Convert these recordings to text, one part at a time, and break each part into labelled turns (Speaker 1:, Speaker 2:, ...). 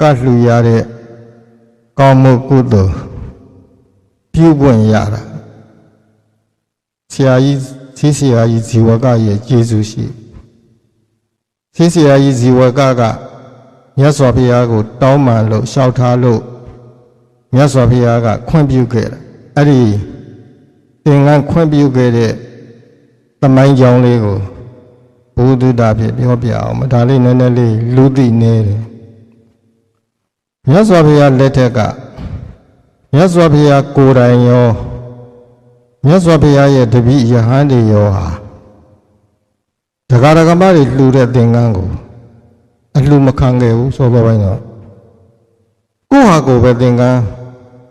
Speaker 1: ကတ်လှူရတဲ့ကောင်းမှုကုသိုလ်ပြုပွင့်ရတာဆရာကြီးသီးဆရာကြီးဇီဝကရဲ့ကျေးဇူးရှိသီးဆရာကြီးဇီဝကကမြတ်စွာဘုရားကို တောင်းပန်လို့လျှောက်ထားလို့မြတ်စွာဘုရားကခွင့်ပြုခဲ့တယ်အဲ့ဒီသင်္ကန်းခွင့်ပြုခဲ့တဲ့သမိုင်းကြောင်းလေးကိုဘုဒ္ဓတာဖြစ်ပြောပြအောင်မဒါလေးနည်းနည်းလေးလူသိနေတယ် မြတ်စွာဘုရားလက်ထက်ကမြတ်စွာဘုရားကိုယ်တိုင်ရောမြတ်စွာဘုရားရဲ့တပည့်ယဟန်တွေရောဟာတရားဓမ္မတွေလှူတဲ့သင်္ကန်းကိုအလှူမခံခဲ့ဘူးဆိုပါပိုင်းတော့ကိုယ့်ဟာကိုယ်ပဲသင်္ကန်း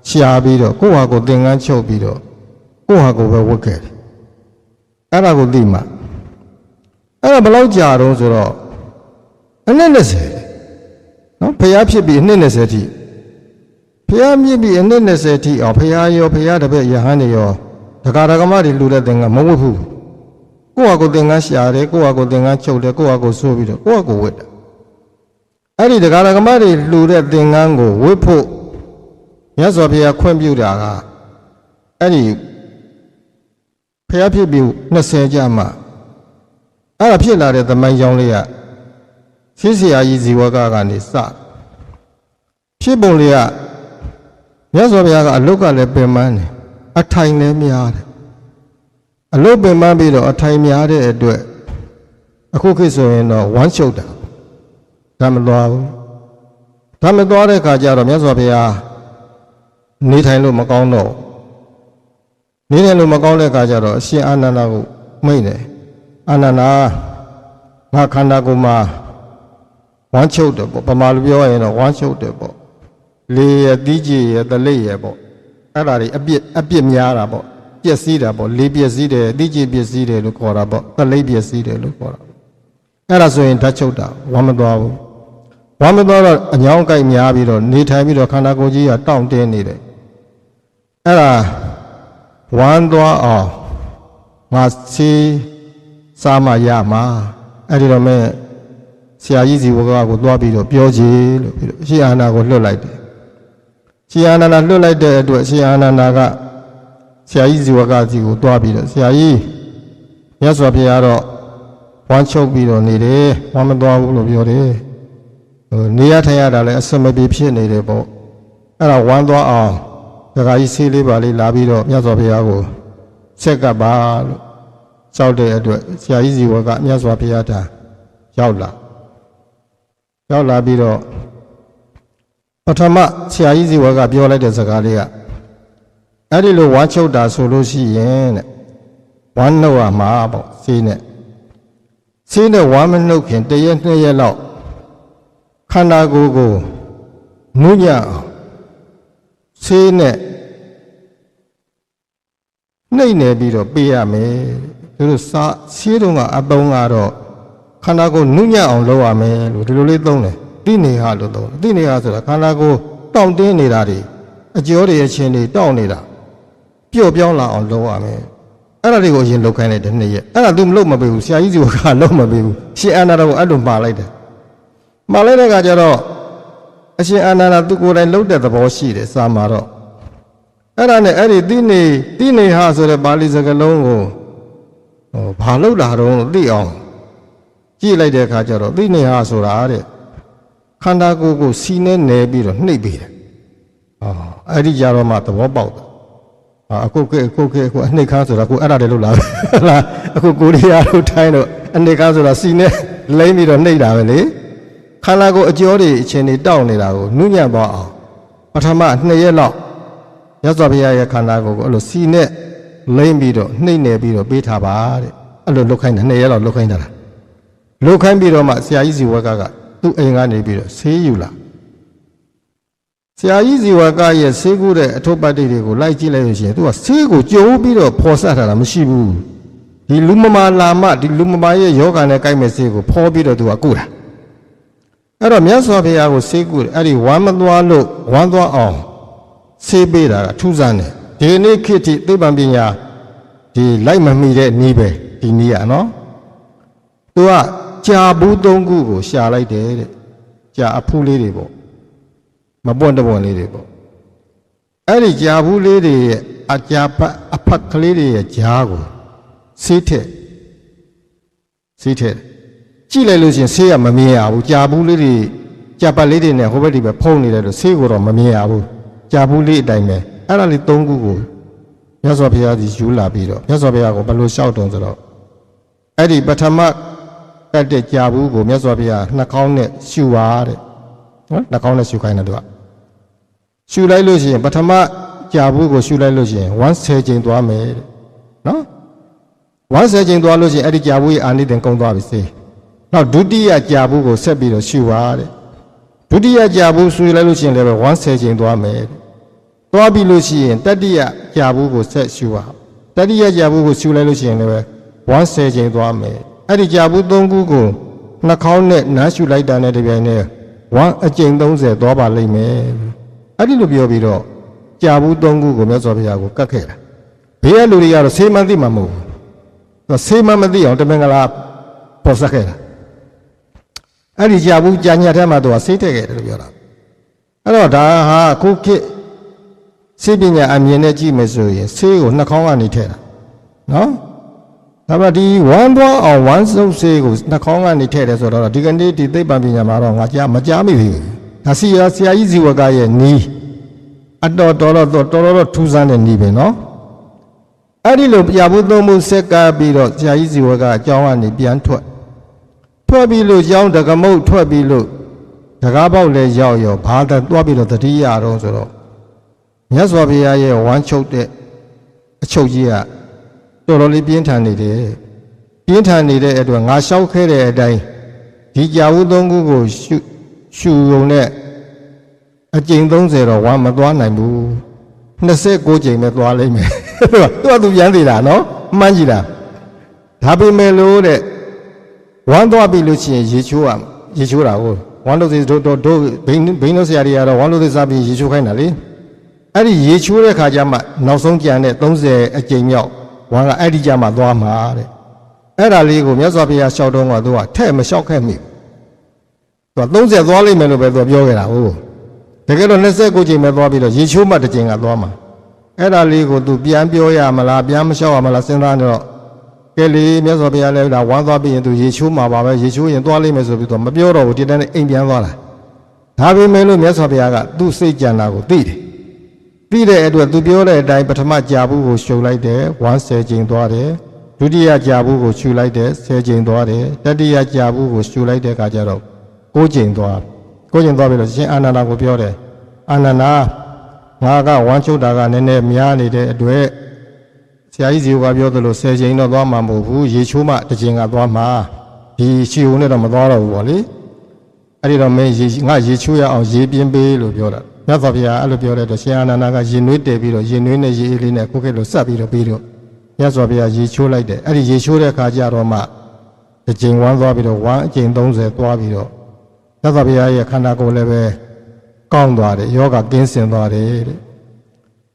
Speaker 1: ရှားပြီးတော့ကိုယ့်ဟာကိုယ်သင်္ကန်းချုပ်ပြီးတော့ကိုယ့်ဟာကိုယ်ပဲဝတ်ခဲ့တယ်အဲ့ဒါကိုသိမှအဲ့ဒါဘယ်လောက်ကြာတော့ဆိုတော့အနည်း20 နော်ဖျားဖြစ်ပြီးအနည်း20ထိဖျားမြင့်ပြီးအနည်း20ထိအောင်ဖျားရောဖျားတပည့်ယဟန်တွေရောဒကာဒကမတွေလှူတဲ့သင်္ကန်းမဝတ်ဘူးကိုယ့်ဟာကိုယ်သင်္ကန်းရှာတယ်ကိုယ့်ဟာကိုယ်သင်္ကန်းချုပ်တယ်ကိုယ့်ဟာကိုယ်ဆိုးပြီးတော့ကိုယ့်ဟာကိုယ်ဝတ်တယ်အဲ့ဒီဒကာဒကမတွေလှူတဲ့သင်္ကန်းကိုဝတ်ဖို့မြတ်စွာဘုရားခွင့်ပြုတာကအဲ့ဒီဖျားဖြစ်ပြီး20ကြာမှအဲ့ဒါဖြစ်လာတဲ့သမိုင်းကြောင်းလေးက ရှေးဆရာကြီးဇီဝကကနေစဖြစ်ပုံလေးကမြတ်စွာဘုရားကအလုတ်ကလည်းပင်ပန်းတယ်အထိုင်လည်းများတယ်အလုတ်ပင်ပန်းပြီးတော့အထိုင်များတဲ့အတွက်အခုခေတ်ဆိုရင်တော့ဝမ်းချုပ်တာဒါမလွားဘူးဒါမသွားတဲ့ခါကျတော့မြတ်စွာဘုရားနေထိုင်လို့မကောင်းတော့နေတယ်လို့မကောင်းတဲ့ခါကျတော့အရှင်အာနန္ဒာကိုမိတ်တယ်အာနန္ဒာငါခန္ဓာကိုယ်မှာ ဝမ်းချုပ်တယ်ပေါ့ပမာလူပြောရရင်တော့ဝမ်းချုပ်တယ်ပေါ့လေရတီးကြီးရတလိရပေါ့အဲ့ဒါတွေအပြစ်အပြစ်များတာပေါ့ပျက်စီးတာပေါ့လေပျက်စီးတယ်တီးကြီးပျက်စီးတယ်လို့ခေါ်တာပေါ့တလိပျက်စီးတယ်လို့ခေါ်တာအဲ့ဒါဆိုရင်ဓာတ်ချုပ်တာဝမ်းမသွားဘူးဝမ်းမသွားတော့အညောင်းကြိုက်များပြီးတော့နေထိုင်ပြီးတော့ခန္ဓာကိုယ်ကြီးကတောင့်တင်းနေတယ်အဲ့ဒါဝမ်းသွားအောင်ငါစီစားမှရမှာအဲ့ဒီတော့မဲ့ ဆရာကြီးစီဝကကိုသွားပြီးတော့ပြောကြည်လို့ပြီးတော့ရှေးအာနာကိုလွတ်လိုက်တယ်ရှေးအာနာနာလွတ်လိုက်တဲ့အတွက်ရှေးအာနာနာကဆရာကြီးစီဝကစီကိုသွားပြီးတော့ဆရာကြီးမြတ်စွာဘုရားတော့ဝမ်းချုပ်ပြီးတော့နေတယ်ဝမ်းမသွားဘူးလို့ပြောတယ်ဟိုနေရထိုင်ရတာလည်းအစမပြေဖြစ်နေတယ်ပေါ့အဲ့ဒါဝမ်းသွားအောင်ဒကာကြီးဆေးလေးပါလေးလာပြီးတော့မြတ်စွာဘုရားကိုဆက်ကပ်ပါလို့စောက်တဲ့အတွက်ဆရာကြီးစီဝကမြတ်စွာဘုရားတာရောက်လာ ရောက်လာပြီးတော့ပထမဆရာကြီးစီဝကပြောလိုက်တဲ့စကားလေးကအဲ့ဒီလိုဝါချုပ်တာဆိုလို့ရှိရင်တဲ့ဝမ်းနှုတ်ရမှာပေါ့ဆေးနဲ့ဆေးနဲ့ဝမ်းမနှုတ်ခင်တရက်နှစ်ရက်လောက်ခန္ဓာကိုယ်ကိုနုညံ့အောင်ဆေးနဲ့နှိမ့်နေပြီးတော့ပေးရမယ်သူတို့စားဆေးတုံးကအတုံးကတော့ ခန္ဓာကိုယ်နုညံ့အောင်လုပ်ရမယ်လို့ဒီလိုလေးသုံးတယ်တိနေဟလို့သုံးတယ်တိနေဟဆိုတာခန္ဓာကိုယ်တောင့်တင်းနေတာတွေအကျော်တွေအချင်းတွေတောင့်နေတာပျော့ပြောင်းလာအောင်လုပ်ရမယ်အဲ့ဒါတွေကိုအရင်လုပ်ခိုင်းလိုက်တယ်နှစ်ရက်အဲ့ဒါ तू မလုပ်မပေးဘူးဆရာကြီးစီကလုပ်မပေးဘူးရှင်အာနာတော်ကအဲ့လိုမှားလိုက်တယ်မှားလိုက်တဲ့အခါကျတော့အရှင်အာနာနာသူကိုယ်တိုင်လှုပ်တဲ့သဘောရှိတယ်စာမှာတော့အဲ့ဒါနဲ့အဲ့ဒီတိနေတိနေဟဆိုတဲ့ပါဠိစကားလုံးကိုဟိုဘာလှုပ်တာတော့သိအောင် ကြည့်လိုက်တဲ့အခါကျတော့တိနေဟဆိုတာတဲ့ခန္ဓာကိုယ်ကိုစီနဲ့နယ်ပြီးတော့နှိပ်ပေးတယ်ဟောအဲ့ဒီကြတော့မှသဘောပေါက်တယ်ဟာအခုကအခုကအခုအနှိပ်ခါဆိုတာကိုအဲ့ဒါတည်းလို့လားဟုတ်လားအခုကိုရီးယားတို့ထိုင်းတို့အနှိပ်ခါဆိုတာစီနဲ့လိမ့်ပြီးတော့နှိပ်တာပဲလေခန္ဓာကိုယ်အကျော်တွေအချင်းတွေတောက်နေတာကိုနုညံ့သွားအောင်ပထမနှစ်ရက်လောက်ရသော်ဘုရားရဲ့ခန္ဓာကိုယ်ကိုအဲ့လိုစီနဲ့လိမ့်ပြီးတော့နှိပ်နေပြီးတော့ပေးထားပါတဲ့အဲ့လိုလုတ်ခိုင်းတာနှစ်ရက်လောက်လုတ်ခိုင်းတာလား လုတ်ခိုင်းပြီးတော့မှဆရာကြီးစီဝက်ကကသူ့အိမ်ကနေပြီးတော့ဆေးယူလာဆရာကြီးစီဝကရဲ့ဆေးကူးတဲ့အထုပ်ပတ်တိတွေကိုလိုက်ကြည့်လိုက်လို့ရှိရင်သူကဆေးကိုကြိုးပြီးတော့ဖော်ဆက်ထားတာမရှိဘူးဒီလူမမာလာမဒီလူမမာရဲ့ယောဂာနဲ့ကိုက်မဲ့ဆေးကိုဖော်ပြီးတော့သူကကုတာအဲ့တော့မြတ်စွာဘုရားကိုဆေးကုတယ်အဲ့ဒီဝမ်းမသွားလို့ဝမ်းသွားအောင်ဆေးပေးတာကထူးဆန်းတယ်ဒီနေ့ခေတ်ထိသိပ္ပံပညာဒီလိုက်မမီတဲ့နီးပဲဒီနီးอ่ะနော်သူက ကြာဘူးသုံးခုကိုရှာလိုက်တယ်တဲ့ကြာအဖူးလေးတွေပေါ့ပွန့်တပွန့်လေးတွေပေါ့အဲ့ဒီကြာဘူးလေးတွေရဲ့အကြာပတ်အဖက်ကလေးတွေရဲ့ကြားကိုဆေးထက်ဆေးထက်ကြည့်လိုက်လို့ရှရင်ဆေးကမမြင်ရဘူးကြာဘူးလေးတွေကြာပတ်လေးတွေနဲ့ဟိုဘက်ဒီဘက်ဖုံးနေတယ်လို့ဆေးကိုတော့မမြင်ရဘူးကြာဘူးလေးအတိုင်းပဲအဲ့ဒါလေး၃ခုကိုမြတ်စွာဘုရားကြီးယူလာပြီးတော့မြတ်စွာဘုရားကိုဘယ်လိုလျှောက်တုံးဆိုတော့အဲ့ဒီပထမ ကတ်တဲ့ကြာဘူးကိုမြတ်စွာဘုရားနှာခေါင်းနဲ့ရှူပါတဲ့နော်နှာခေါင်းနဲ့ရှူခိုင်းတယ်သူကရှူလိုက်လို့ရှိရင်ပထမကြာဘူးကိုရှူလိုက်လို့ရှိရင်110ချိန်သွားမယ်တဲ့နော်110ချိန်သွားလို့ရှိရင်အဲ့ဒီကြာဘူးရဲ့အာနိသင်ကုန်သွားပြီစေနောက်ဒုတိယကြာဘူးကိုဆက်ပြီးတော့ရှူပါတဲ့ဒုတိယကြာဘူးရှူလိုက်လို့ရှိရင်လည်းပဲ110ချိန်သွားမယ်တဲ့သွားပြီလို့ရှိရင်တတိယကြာဘူးကိုဆက်ရှူပါတတိယကြာဘူးကိုရှူလိုက်လို့ရှိရင်လည်းပဲ110ချိန်သွားမယ် အဲ့ဒီကြာဘူး၃ခုကိုနှာခေါင်းနဲ့နားရှူလိုက်တာနဲ့တပြိုင်တည်း1အကြိမ်30သွားပါလိမ့်မယ်အဲ့ဒီလိုပြောပြီးတော့ကြာဘူးသုံးခုကိုမြတ်စွာဘုရားကိုကတ်ခဲ့တာဘေးကလူတွေကတော့ဆေးမသိမှမဟုတ်ဘူးသူဆေးမမသိအောင်တမင်္ဂလာပေါ်ဆက်ခဲ့တာအဲ့ဒီကြာဘူးကြာညက်ထဲမှာသူကဆေးထည့်ခဲ့တယ်လို့ပြောတာအဲ့တော့ဒါဟာခုခေတ်ဆေးပညာအမြင်နဲ့ကြည့်မယ်ဆိုရင်ဆေးကိုနှာခေါင်းကနေထည့်တာနော် ဒါပေမဲ့ဒီဝမ်းသွားအောင်ဝမ်းစုပ်ဆေးကိုနှာခေါင်းကနေထည့်တယ်ဆိုတော့ဒီကနေ့ဒီသိပ္ပံပညာမှာတော့ငါကြားမကြားမိသေးဘူးဒါစီယာဆရာကြီးဇီဝကရဲ့နီးအတော်တော်တော်တော်တော်တော်ထူးဆန်းတဲ့နီးပဲနော်အဲ့ဒီလိုပြဘူးသုံးမှုဆက်ကပ်ပြီးတော့ဆရာကြီးဇီဝကအကြောင်းကနေပြန်ထွက်ထွက်ပြီးလို့ကျောင်းတကမုတ်ထွက်ပြီးလို့တကားပေါက်လဲရောက်ရောဘာသာသွားပြီးတော့တတိယတော့ဆိုတော့မြတ်စွာဘုရားရဲ့ဝမ်းချုပ်တဲ့အချုပ်ကြီးက တော်တော်လေးပြင်းထန်နေတယ်ပြင်းထန်နေတဲ့အတွက်ငါလျှောက်ခဲ့တဲ့အတိုင်းဒီကြာဘူးသုံးခုကိုရှုရှုုံနဲ့အကျိန်30တော့ဝမ်းမသွားနိုင်ဘူး29ကျိန်ပဲသွားလိမ့်မယ်သူကသူကသူပြန်သေးတာနော်မှန်းကြည့်တာဒါပေမဲ့လို့တဲ့ဝမ်းသွားပြီလို့ရှိရင်ရေချိုးရရေချိုးတာကိုဝမ်းလို့သေးတို့တို့တို့ဘိန်းဘိန်းလို့ဆရာတွေကတော့ဝမ်းလို့သေးစားပြီးရေချိုးခိုင်းတာလေအဲ့ဒီရေချိုးတဲ့ခါကျမှနောက်ဆုံးကြံတဲ့30အကျိန်မြောက် ဝမ်းကအဲ့ဒီကြမှာသွားမှာတဲ့အဲ့ဒါလေးကိုမြတ်စွာဘုရားရှောက်တော့ကသူကထဲ့မလျှောက်ခဲ့မိဘူးသူက30သွားလိမ့်မယ်လို့ပဲသူပြောခဲ့တာဟုတ်တကယ်တော့29ချိန်ပဲသွားပြီးတော့ရေချိုးမှတစ်ချိန်ကသွားမှာအဲ့ဒါလေးကိုသူပြန်ပြောရမလားပြန်မလျှောက်ရမလားစဉ်းစားနေတော့ကဲလေမြတ်စွာဘုရားလည်းဒါဝမ်းသွားပြီးရင်သူရေချိုးမှာပါပဲရေချိုးရင်သွားလိမ့်မယ်ဆိုပြီးတော့မပြောတော့ဘူးဒီတန်းနဲ့အိမ်ပြန်သွားတာဒါပေမဲ့လို့မြတ်စွာဘုရားကသူ့စိတ်ကြံတာကိုသိတယ် သိတဲ့အတွက်သူပြောတဲ့အတိုင်းပထမကြာဘူးကိုရှုံလိုက်တယ်ဝမ်း10ချိန်သွားတယ်ဒုတိယကြာဘူးကိုရှုလိုက်တယ်10ချိန်သွားတယ်တတိယကြာဘူးကိုရှုလိုက်တဲ့အခါကျတော့9ချိန်သွား9ချိန်သွားပြီလို့ရှင်အာနန္ဒာကိုပြောတယ်အာနန္ဒာငါကဝမ်းချုပ်တာကနည်းနည်းများနေတဲ့အတွက်ဆရာကြီးဇီဝကပြောသလို10ချိန်တော့သွားမှာမဟုတ်ဘူးရေချိုးမှတစ်ချိန်ကသွားမှာဒီရှီုံနဲ့တော့မသွားတော့ဘူးပေါ့လေအဲ့ဒီတော့မင်းရေငါရေချိုးရအောင်ရေပြင်းပေးလို့ပြောတာ မြတ်စွာဘုရားအဲ့လိုပြောတဲ့တော့ရှင်အာနန္ဒာကရင်နွေးတည်ပြီးတော့ရင်နွေးနဲ့ရေအေးလေးနဲ့ကိုယ့်ကိလို့ဆက်ပြီးတော့ပြီးတော့မြတ်စွာဘုရားရေချိုးလိုက်တယ်အဲ့ဒီရေချိုးတဲ့အခါကျတော့မှတစ်ချိန်ဝမ်းသွားပြီးတော့ဝမ်းအချိန်30သွားပြီးတော့မြတ်စွာဘုရားရဲ့ခန္ဓာကိုယ်လည်းပဲကောင်းသွားတယ်ယောဂကင်းစင်သွားတယ်တဲ့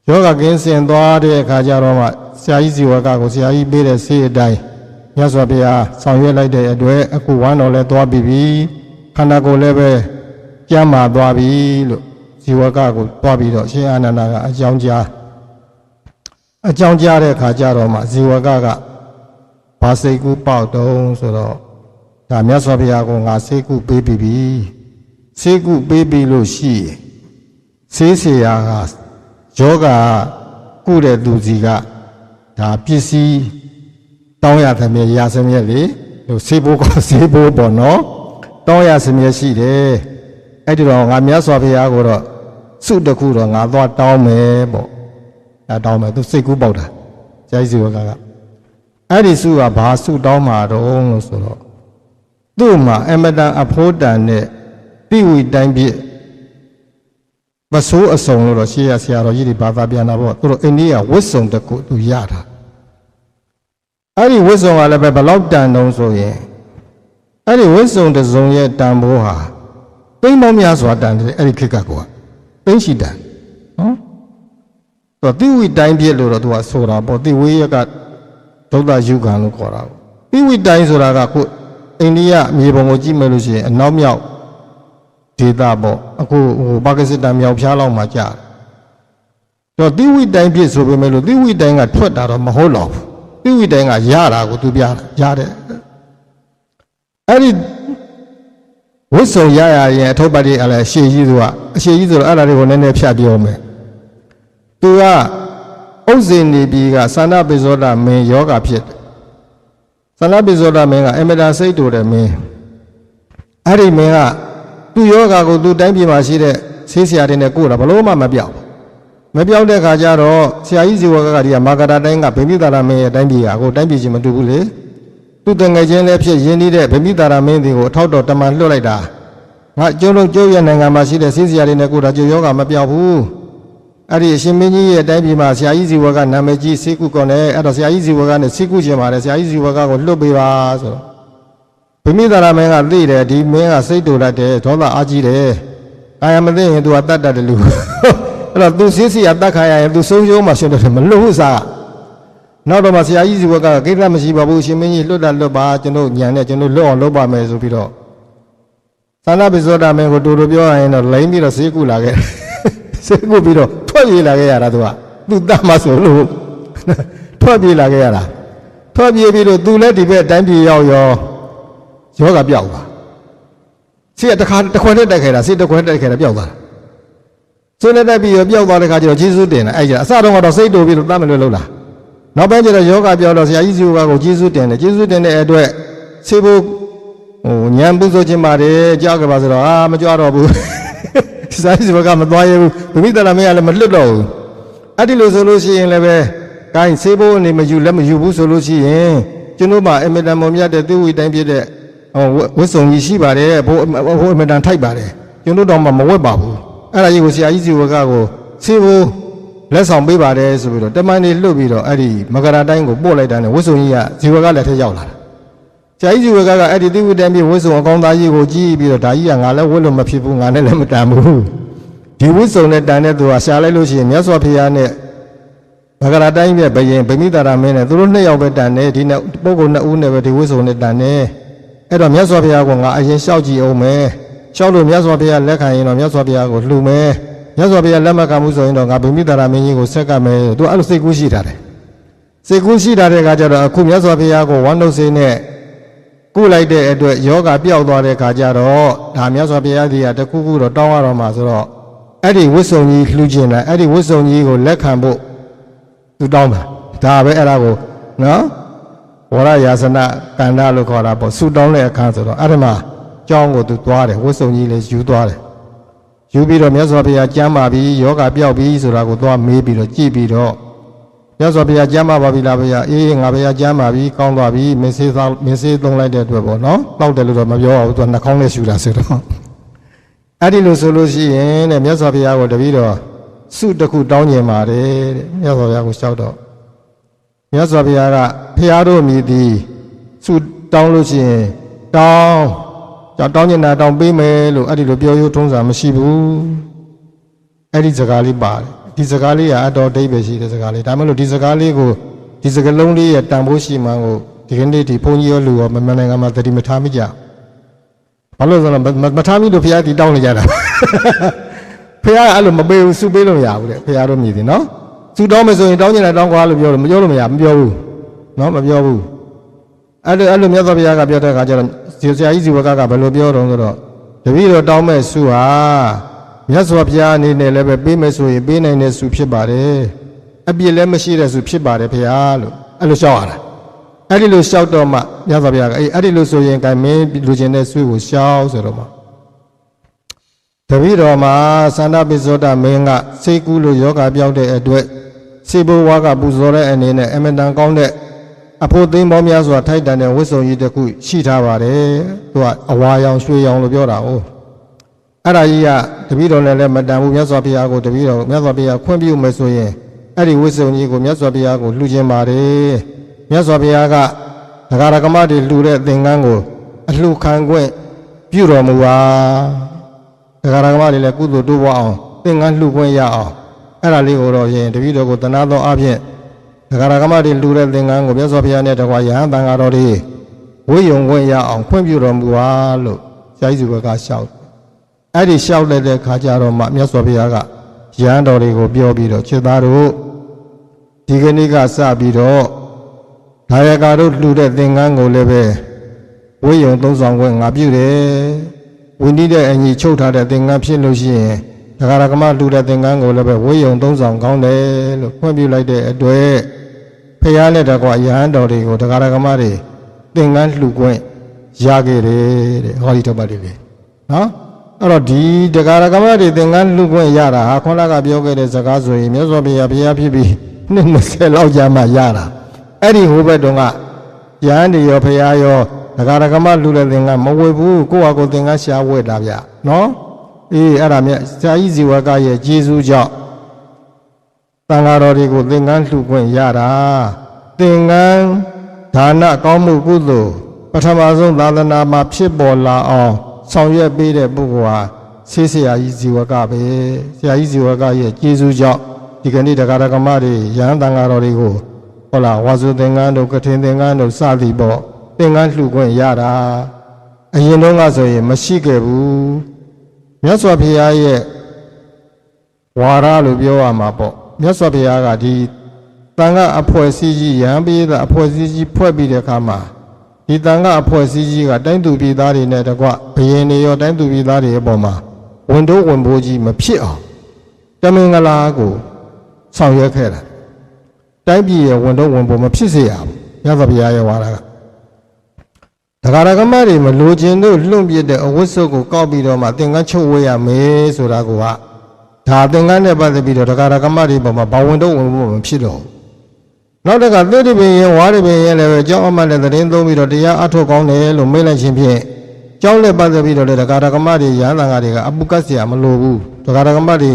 Speaker 1: ယောဂကင်းစင်သွားတဲ့အခါကျတော့မှဆရာကြီးဇီဝကကိုဆရာကြီးပေးတဲ့ဆေးအတိုင်းမြတ်စွာဘုရားဆောင်ရွက်လိုက်တဲ့အတွက်အခုဝမ်းတော်လည်းသွားပြီပြီခန္ဓာကိုယ်လည်းပဲကျမ်းမာသွားပြီလို့ ဇီဝကကိုတွားပြီးတော့ရှင်အာနန္ဒာကအကြောင်းကြားအကြောင်းကြားတဲ့အခါကျတော့မှဇီဝကကဘာစိတ်ကူးပေါက်တုံးဆိုတော့ဒါမြတ်စွာဘုရားကငါစိတ်ကူးပေးပြီးပြီစိတ်ကူးပေးပြီးလို့ရှိရင်ဆေးဆရာကယောဂကုတဲ့သူစီကဒါပစ္စည်းတောင်းရသမြဲရာစမြဲလေဟိုဆေးဘိုးကဆေးဘိုးပေါ့နော်တောင်းရစမြဲရှိတယ်အဲ့ဒီတော့ငါမြတ်စွာဘုရားကိုတော့ စုတစ်ခုတော့ငါသွားတောင်းမယ်ပေါ့အဲတောင်းမယ်သူစိတ်ကူးပေါက်တာဇာတိစီဝကကအဲ့ဒီစုကဘာစုတောင်းမှာတော့လို့ဆိုတော့သူ့မှာအမတန်အဖို့တန်တဲ့တိဝိတိုင်းပြည့်မဆိုးအစုံလို့တော့ရှေးရဆရာတော်ကြီးတွေဘာသာပြန်တာပေါ့သူတို့အိန္ဒိယဝစ်စုံတကူသူရတာအဲ့ဒီဝစ်စုံကလည်းပဲဘလောက်တန်တုံးဆိုရင်အဲ့ဒီဝစ်စုံတစ်စုံရဲ့တန်ဖိုးဟာသိမ့်ပေါင်းများစွာတန်တယ်အဲ့ဒီခေတ်ကကွာ သိမ့်ရှိတန်နော်သူတိဝိတိုင်းပြည့်လို့တော့သူကဆိုတာပေါ့တိဝိရကဒုဒ္ဒယူခံလို့ခေါ်တာပေါ့တိဝိတိုင်းဆိုတာကခုအိန္ဒိယမြေပုံကိုကြည့်မယ်လို့ရှိရင်အနောက်မြောက်ဒေတာပေါ့အခုဟိုပါကစ္စတန်မြောက်ဖျားလောက်မှာကြာတယ်တော့တိဝိတိုင်းပြည့်ဆိုပေမဲ့လို့တိဝိတိုင်းကထွက်တာတော့မဟုတ်တော့ဘူးတိဝိတိုင်းကရတာကိုသူပြတာရတဲ့အဲ့ဒီ ဝိစုံရရရင်အထုပ်ပတ်တွေအလည်းအရှိကြီးသူကအရှိကြီးဆိုတော့အဲ့ဒါတွေကိုနည်းနည်းဖြတ်ပြောမယ်သူကဥစ္စေနေပြီကသန္တာပိဇောဒမင်းယောဂဖြစ်တယ်သန္တာပိဇောဒမင်းကအမတာစိတ်တူတယ်မင်းအဲ့ဒီမင်းကသူ့ယောဂကိုသူ့တိုင်းပြည်မှာရှိတဲ့ဆေးဆရာတွေနဲ့ကိုယ်တာဘလို့မှမပြောက်ဘူးမပြောက်တဲ့ခါကျတော့ဆရာကြီးဇီဝကကဒီကမာဂတာတိုင်းကဗိမိတာရမင်းရဲ့တိုင်းပြည်ကအခုတိုင်းပြည်ချင်းမတူဘူးလေ သူ့တငယ်ချင်းလည်းဖြစ်ရင်းနှီးတဲ့ဗိမိတာရမင်းတွေကိုအထောက်တော်တမန်လွှတ်လိုက်တာငါကျုံလုံးကျုပ်ရဲ့နိုင်ငံမှာရှိတဲ့ဆေးဆရာတွေနဲ့ကိုယ်တာကျုပ်ယောဂမပြောက်ဘူးအဲ့ဒီအရှင်မင်းကြီးရဲ့တိုင်းပြည်မှာဆရာကြီးဇီဝကနာမည်ကြီးစေကုကောနဲ့အဲ့တော့ဆရာကြီးဇီဝကနဲ့စေကုရှင်ပါတယ်ဆရာကြီးဇီဝကကိုလွတ်ပေးပါဆိုတော့ဗိမိတာရမင်းကသိတယ်ဒီမင်းကစိတ်တူလိုက်တယ်ဒေါသအားကြီးတယ်အာရမသိရင် तू ကတတ်တတ်တယ်လူအဲ့တော့ तू ဆေးဆရာတတ်ခါရရင် तू ဆုံးရှုံးမှရှင်တယ်မလွတ်ဘူးစား နောက်တော့မှဆရာကြီးဇီဝကကိစ္စမရှိပါဘူးရှင်မင်းကြီးလွတ်တာလွတ်ပါကျွန်တော်ညံနဲ့ကျွန်တော်လွတ်အောင်လုပ်ပါမယ်ဆိုပြီးတော့သန္တာပိစောဒမင်းကိုတူတူပြောရရင်တော့လိမ့်ပြီးတော့ဆေးကုလာခဲ့ဆေးကုပြီးတော့ထွက်ပြေးလာခဲ့ရတာသူကသူတတ်မှဆိုလို့ထွက်ပြေးလာခဲ့ရတာထွက်ပြေးပြီးတော့သူလည်းဒီဘက်တိုင်းပြည်ရောက်ရောယောဂပြောက်သွားဆေးကတစ်ခါတစ်ခွက်နဲ့တက်ခဲ့တာဆေးတစ်ခွက်နဲ့တက်ခဲ့တာပြောက်သွားဆေးနဲ့တက်ပြီးရောပြောက်သွားတဲ့ခါကျတော့ဂျေစုတင်တယ်အဲ့ကျအစတော့ကတော့စိတ်တူပြီးတော့တတ်မလို့လို့လား နောက်ပိုင်းကျတော့ယောဂပြောက်တော့ဆရာကြီးဇီဝကကိုဂျေစုတင်တယ်ဂျေစုတင်တဲ့အတွက်ဆေးဖို့ဟိုညံပူဆိုခြင်းပါတယ်ကြောက်ကြပါဆိုတော့အာမကြွတော့ဘူးစာရေးစဘကမသွားရဘူးဗမိတရမင်းကလည်းမလွတ်တော့ဘူးအဲ့ဒီလိုဆိုလို့ရှိရင်လည်းပဲကိုင်းဆေးဖို့အနေမယူလက်မယူဘူးဆိုလို့ရှိရင်ကျွန်တော်မှအမတန်မမြတ်တဲ့သူဝိတိုင်းပြတဲ့ဟိုဝတ်စုံကြီးရှိပါတယ်ဘိုးဟိုအမတန်ထိုက်ပါတယ်ကျွန်တော်တော့မှမဝတ်ပါဘူးအဲ့ဒါကြီးကိုဆရာကြီးစီဝကကိုဆေးဖို့ လက်ဆောင်ပေးပါတယ်ဆိုပြီးတော့တမန်နေလွတ်ပြီးတော့အဲ့ဒီမကရာတိုင်းကိုပို့လိုက်တာနဲ့ဝတ်စုံကြီးကဇီဝကလည်းထက်ရောက်လာတာဆရာကြီးဇီဝကကအဲ့ဒီတိဝိတိုင်းပြဝတ်စုံအကောင်းသားကြီးကိုကြည့်ပြီးတော့ဒါကြီးကငါလည်းဝတ်လို့မဖြစ်ဘူးငါနဲ့လည်းမတန်ဘူးဒီဝတ်စုံနဲ့တန်တဲ့သူကရှာလိုက်လို့ရှိရင်မြတ်စွာဘုရားနဲ့မကရာတိုင်းရဲ့ဘယင်ဗိမိတာရမင်းနဲ့သူတို့နှစ်ယောက်ပဲတန်တယ်ဒီနဲ့ပုဂ္ဂိုလ်နှစ်ဦးနဲ့ပဲဒီဝတ်စုံနဲ့တန်တယ်အဲ့တော့မြတ်စွာဘုရားကငါအရင်လျှောက်ကြည့်အောင်မယ်လျှောက်လို့မြတ်စွာဘုရားလက်ခံရင်တော့မြတ်စွာဘုရားကိုလှူမယ် မြတ်စွာဘုရားလက်မခံမှုဆိုရင်တော့ငါဗိမိတာရမင်းကြီးကိုဆက်ကမယ်သူအဲ့လိုစိတ်ကူးရှိတာတယ်စိတ်ကူးရှိတာတဲ့အခါကျတော့အခုမြတ်စွာဘုရားကိုဝမ်းနှုတ်စေနဲ့ကုလိုက်တဲ့အတွက်ယောဂပျောက်သွားတဲ့အခါကျတော့ဒါမြတ်စွာဘုရားကြီးကတခုခုတော့တောင်းရတော့မှာဆိုတော့အဲ့ဒီဝတ်စုံကြီးလှူခြင်းတယ်အဲ့ဒီဝတ်စုံကြီးကိုလက်ခံဖို့သူတောင်းတာဒါပဲအဲ့ဒါကိုနော်ဝရယာစနကန္နာလို့ခေါ်တာပေါ့ဆူတောင်းတဲ့အခါဆိုတော့အဲ့ဒီမှာကြောင်းကိုသူသွားတယ်ဝတ်စုံကြီးလေးယူသွားတယ် ယူပြီးတော့မြတ်စွာဘုရားကြမ်းပါပြီယောဂပျောက်ပြီဆိုတာကိုသွားမေးပြီးတော့ကြည့်ပြီးတော့မြတ်စွာဘုရားကြမ်းပါပါပြီလားဘုရားအေးငါဘုရားကြမ်းပါပြီကောင်းသွားပြီမင်းစေးသောမင်းစေးသုံးလိုက်တဲ့အတွက်ပေါ့နော်တောက်တယ်လို့တော့မပြောပါဘူးသူကနှာခေါင်းနဲ့ရှူတာဆိုတော့အဲ့ဒီလိုဆိုလို့ရှိရင်တဲ့မြတ်စွာဘုရားကိုတပည့်တော်စုတစ်ခုတောင်းကျင်ပါတယ်တဲ့မြတ်စွာဘုရားကိုလျှောက်တော့မြတ်စွာဘုရားကဖះတို့မြည်သည်စုတောင်းလို့ရှိရင်တောင်း ကြောင့်တောင်းကျင်တာတောင်းပေးမယ်လို့အဲ့ဒီလိုပြောရိုးထုံးစံမရှိဘူးအဲ့ဒီစကားလေးပါတယ်ဒီစကားလေးကအတော်အဓိပ္ပာယ်ရှိတဲ့စကားလေးဒါမှမဟုတ်ဒီစကားလေးကိုဒီစကားလုံးလေးရဲ့တန်ဖိုးရှိမှန်းကိုဒီကနေ့ဒီဘုန်းကြီးရောလူရောမမနိုင်ငံမှာတတိမထားမိကြဘာလို့ဆိုတော့မထားမိလို့ဖះဒီတောင်းနေကြတာဖះအဲ့လိုမပေးဘူးစုပေးလို့မရဘူးတဲ့ဖះတို့မြည်တယ်နော်စုတောင်းမယ်ဆိုရင်တောင်းကျင်တာတောင်းကွာလို့ပြောလို့မပြောလို့မရမပြောဘူးနော်မပြောဘူး အဲ့လိုအဲ့လိုမြတ်စွာဘုရားကပြောတဲ့အခါကျတော့ဆရာကြီးဇီဝကကဘယ်လိုပြောတော့ဆိုတော့တပည့်တော်တောင်းမဲ့စုဟာမြတ်စွာဘုရားအနေနဲ့လည်းပဲပေးမယ်ဆိုရင်ပေးနိုင်တဲ့စုဖြစ်ပါတယ်အပြစ်လည်းမရှိတဲ့စုဖြစ်ပါတယ်ဘုရားလို့အဲ့လိုလျှောက်ရတာအဲ့ဒီလိုလျှောက်တော့မှမြတ်စွာဘုရားကအေးအဲ့ဒီလိုဆိုရင်ကဲမင်းလူကျင်တဲ့စုကိုရှောက်ဆိုတော့မှတပည့်တော်မှာသန္တာပိသောတာမင်းကစိတ်ကူးလို့ယောဂပြောက်တဲ့အတွက်စေဘဝါကပူဇော်တဲ့အနေနဲ့အမတန်ကောင်းတဲ့ အဖို့သိမ်းပေါင်းများစွာထိုက်တန်တဲ့ဝတ်စုံကြီးတစ်ခုရှိထားပါတယ်သူကအဝါရောင်ရွှေရောင်လို့ပြောတာ哦အဲ့ဒါကြီးကတပည့်တော်လည်းလည်းမတန်ဘူးမြတ်စွာဘုရားကိုတပည့်တော်မြတ်စွာဘုရားခွင့်ပြုမယ်ဆိုရင်အဲ့ဒီဝတ်စုံကြီးကိုမြတ်စွာဘုရားကိုလှူခြင်းပါတယ်မြတ်စွာဘုရားကဒဂရကမတွေလှူတဲ့သင်္ကန်းကိုအလှခံခွင့်ပြုတော်မူပါဒဂရကမတွေလည်းကုသိုလ်တိုးပွားအောင်သင်္ကန်းလှူခွင့်ရအောင်အဲ့ဒါလေးကိုတော့ယင်တပည့်တော်ကိုတနာသောအဖြစ် ဒဂရကမတွေလှူတဲ့သင်္ကန်းကိုမြတ်စွာဘုရားနဲ့တကွာယဟန်တန်ဃာတော်တွေဝိယုံခွင့်ရအောင်ခွင့်ပြုတော်မူပါလို့ဆရာကြီးစုဘကလျှောက်အဲ့ဒီလျှောက်လက်တဲ့ခါကျတော့မှမြတ်စွာဘုရားကရဟန်းတော်တွေကိုပြောပြီးတော့ခြေသားတို့ဒီကနေ့ကစပြီးတော့ဒါယကာတို့လှူတဲ့သင်္ကန်းကိုလည်းပဲဝိယုံသုံးဆောင်ခွင့်ငါပြုတယ်ဝိနည်းတဲ့အညီချုပ်ထားတဲ့သင်္ကန်းဖြစ်လို့ရှိရင် ဒဂရကမလှူတဲ့သင်္ကန်းကိုလည်းပဲဝိယုံသုံးဆောင်ကောင်းတယ်လို့ဖွင့်ပြလိုက်တဲ့အတွက်ဖះနဲ့တကွာရဟန်းတော်တွေကိုဒဂရကမတွေသင်္ကန်းလှူခွင့်ရခဲ့တယ်တဲ့ဟောဒီတော့ပါတယ်လေနော်အဲ့တော့ဒီဒဂရကမတွေသင်္ကန်းလှူခွင့်ရတာဟာခေါင်းကပြောခဲ့တဲ့စကားဆိုရင်မြတ်စွာဘုရားဘုရားဖြစ်ပြီးနှစ်20လောက်ကြာမှရတာအဲ့ဒီဟိုဘက်တုန်းကရဟန်းတွေရောဘုရားရောဒဂရကမလှူတဲ့သင်္ကန်းမဝေဘူးကိုယ့်ဟာကိုယ်သင်္ကန်းရှားဝဲတာဗျနော် အေးအဲ့ဒါမြတ်ဆရာကြီးဇီဝကရဲ့ကျေးဇူးကြောင့်တန်ဃာတော်တွေကိုသင်္ကန်းလှူခွင့်ရတာသင်္ကန်းဒါနကောင်းမှုကုသိုလ်ပထမဆုံးသာသနာမှာဖြစ်ပေါ်လာအောင်ဆောင်ရွက်ပေးတဲ့ပုဂ္ဂိုလ်ဟာဆေးဆရာကြီးဇီဝကပဲဆရာကြီးဇီဝကရဲ့ကျေးဇူးကြောင့်ဒီကနေ့တရားဓမ္မတွေရဟန်းတန်ဃာတော်တွေကိုဟုတ်လားဝါစုသင်္ကန်းတို့ကထင်သင်္ကန်းတို့စသည်ပေါ့သင်္ကန်းလှူခွင့်ရတာအရင်တော့ကဆိုရင်မရှိခဲ့ဘူး မြတ်စွာဘုရားရဲ့ဝါရလို့ပြောရမှာပေါ့မြတ်စွာဘုရားကဒီတန်ခါအဖွဲ့အစည်းကြီးရဟန်းပိသအဖွဲ့အစည်းကြီးဖွဲ့ပြီးတဲ့အခါမှာဒီတန်ခါအဖွဲ့အစည်းကြီးကတိုင်းသူပြည်သားတွေနဲ့တကွဘယင်တွေရောတိုင်းသူပြည်သားတွေအပေါ်မှာဝန်တိုးဝန်ပိုးကြီးမဖြစ်အောင်တမင်္ဂလာကိုဆောင်ရွက်ခဲ့တာတိုင်းပြည်ရဲ့ဝန်တိုးဝန်ပိုးမဖြစ်စေရဘူးမြတ်စွာဘုရားရဲ့ဝါဒက ဒဂရကမတွေမလိုချင်တို့လွန့်ပြစ်တဲ့အဝတ်စုပ်ကိုကောက်ပြီးတော့မှသင်္ကန်းချုပ်ဝဲရမယ်ဆိုတာကဒါသင်္ကန်းနဲ့ပတ်သက်ပြီးတော့ဒဂရကမတွေပေါ်မှာဘာဝန်တိုးဝန်ပိုးမဖြစ်တော့ဘူးနောက်တကသတိပင်ရင်ဝါရပင်ရင်လည်းပဲကြောင်းအမတ်နဲ့သတင်းသုံးပြီးတော့တရားအထုတ်ကောင်းတယ်လို့မိတ်လိုက်ခြင်းဖြင့်ကြောင်းနဲ့ပတ်သက်ပြီးတော့လည်းဒကာဒကမတွေရဟန်းတန်ဃာတွေကအပုကတ်เสียမလိုဘူးဒကာဒကမတွေ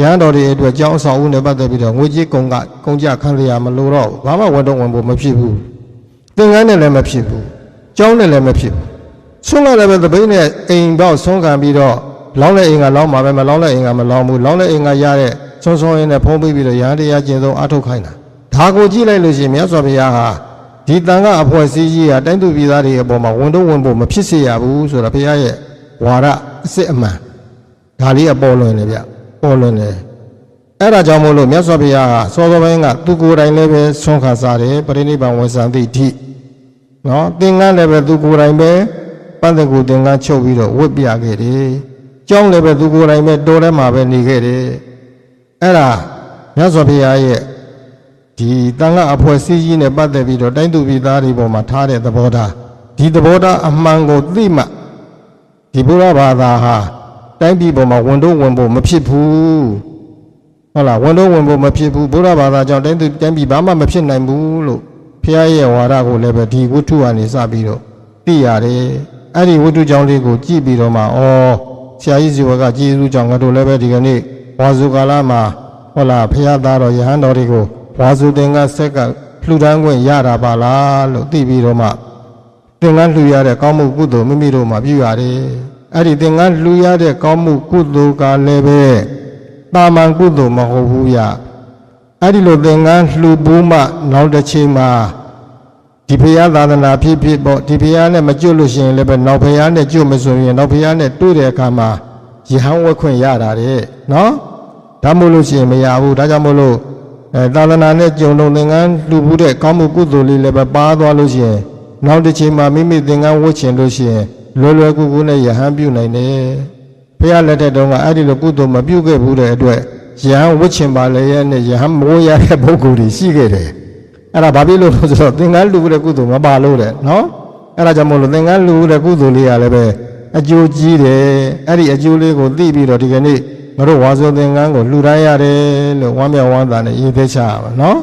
Speaker 1: ရဟန်းတော်တွေအတွက်ကြောင်းဆောင်ဦးနဲ့ပတ်သက်ပြီးတော့ငွေကြေးကုန်ကကုန်ကြခံရမလိုတော့ဘာမှဝန်တော့ဝန်ဖို့မဖြစ်ဘူးသင်္ကန်းနဲ့လည်းမဖြစ်ဘူး ကြောင်းနဲ့လည်းမဖြစ်ဘူးဆွမ်းကလည်းပဲသပိန်းနဲ့အိမ်ပေါက်ဆွမ်းခံပြီးတော့လောင်းတဲ့အိမ်ကလောင်းမှာပဲမလောင်းတဲ့အိမ်ကမလောင်းဘူးလောင်းတဲ့အိမ်ကရတဲ့ဆွမ်းဆွမ်းရင်းနဲ့ဖုံးပေးပြီးတော့ရဟန်းတရားကျင့်သုံးအထုတ်ခိုင်းတာဒါကိုကြည့်လိုက်လို့ရှိရင်မြတ်စွာဘုရားဟာဒီတန်ခါအဖွဲ့အစည်းကြီးဟာတိုင်းသူပြည်သားတွေအပေါ်မှာဝန်တော့ဝန်ဖို့မဖြစ်စေရဘူးဆိုတာဘုရားရဲ့ဝါဒအစစ်အမှန်ဒါလေးအပေါ်လွင်လေဗျပေါ်လွင်လေအဲ့ဒါကြောင့်မို့လို့မြတ်စွာဘုရားဟာစောစောပိုင်းကသူကိုယ်တိုင်လည်းပဲဆွမ်းခါစားတယ်ပရိနိဗ္ဗာန်ဝန်ဆံသည့်အထိ နော်သင်္ကန်းလည်းပဲသူကိုယ်တိုင်ပဲပန်းတကူသင်္ကန်းချုပ်ပြီးတော့ဝတ်ပြခဲ့တယ်ကျောင်းလည်းပဲသူကိုယ်တိုင်ပဲတော်ထဲမှာပဲနေခဲ့တယ်အဲ့ဒါမြတ်စွာဘုရားရဲ့ဒီတန်ခါအဖွဲ့အစည်းကြီးနဲ့ပတ်သက်ပြီးတော့တိုင်းသူပြည်သားတွေပေါ်မှာထားတဲ့သဘောထားဒီသဘောထားအမှန်ကိုသိမှဒီဘုရားဘာသာဟာတိုင်းပြည်ပေါ်မှာဝန်တော့ဝန်ဖို့မဖြစ်ဘူးဟုတ်လားဝန်တော့ဝန်ဖို့မဖြစ်ဘူးဘုရားဘာသာကြောင့်တိုင်းသူတိုင်းပြည်ဘာမှမဖြစ်နိုင်ဘူးလို့ ဖះရဲ့ဝါဒကိုလည်းပဲဒီဝတ္ထုကနေစပြီးတော့သိရတယ်အဲ့ဒီဝတ္ထုကြောင့်လေးကိုကြည့်ပြီးတော့မှဩဆရာကြီးဇီဝကကြည်စုကြောင့်ငါတို့လည်းပဲဒီကနေ့ဝါစုကာလမှာဟုတ်လားဖះသားတော်ယဟန်တော်တွေကိုဝါစုသင်္ကဆက်ကလှူဒန်းခွင့်ရတာပါလားလို့သိပြီးတော့မှသင်္ကန်းလှူရတဲ့ကောင်းမှုကုသိုလ်မိမိတို့မှာပြုရတယ်အဲ့ဒီသင်္ကန်းလှူရတဲ့ကောင်းမှုကုသိုလ်ကလည်းပဲတာမန်ကုသိုလ်မဟုတ်ဘူးရ အဲ့ဒီလိုသင်္ကန်းလှူဘူးမှနောက်တစ်ချိန်မှာဒီဖရာသာသနာဖြစ်ဖြစ်ပေါ့ဒီဖရာနဲ့မကျွတ်လို့ရှိရင်လည်းပဲနောက်ဖရာနဲ့ကျွတ်မဆိုရင်နောက်ဖရာနဲ့တွေ့တဲ့အခါမှာယဟန်ဝက်ခွင့်ရတာတဲ့နော်ဒါမို့လို့ရှိရင်မရဘူးဒါကြောင့်မို့လို့အဲသာသနာနဲ့ကြုံလုံးသင်္ကန်းလှူဘူးတဲ့ကောင်းမှုကုသိုလ်လေးလည်းပဲပါသွားလို့ရှိရင်နောက်တစ်ချိန်မှာမိမိသင်္ကန်းဝတ်ချင်လို့ရှိရင်လွယ်လွယ်ကူကူနဲ့ယဟန်ပြုနိုင်တယ်ဖရာလက်ထက်တုန်းကအဲ့ဒီလိုကုသိုလ်မပြုခဲ့ဘူးတဲ့အတွက် ယဟန်ဝတ်ချင်ပါလေရဲ့နဲ့ယဟန်မိုးရတဲ့ပုဂ္ဂိုလ်တွေရှိခဲ့တယ်အဲ့ဒါဘာဖြစ်လို့လဲဆိုတော့သင်္ကန်းလှူတဲ့ကုသိုလ်မပါလို့တဲ့နော်အဲ့ဒါကြောင့်မို့လို့သင်္ကန်းလှူတဲ့ကုသိုလ်လေးကလည်းပဲအကျိုးကြီးတယ်အဲ့ဒီအကျိုးလေးကိုသိပြီးတော့ဒီကနေ့ငါတို့ဝါဆိုသင်္ကန်းကိုလှူဒါန်းရတယ်လို့ဝမ်းမြောက်ဝမ်းသာနဲ့ရည်သေးချရပါနော်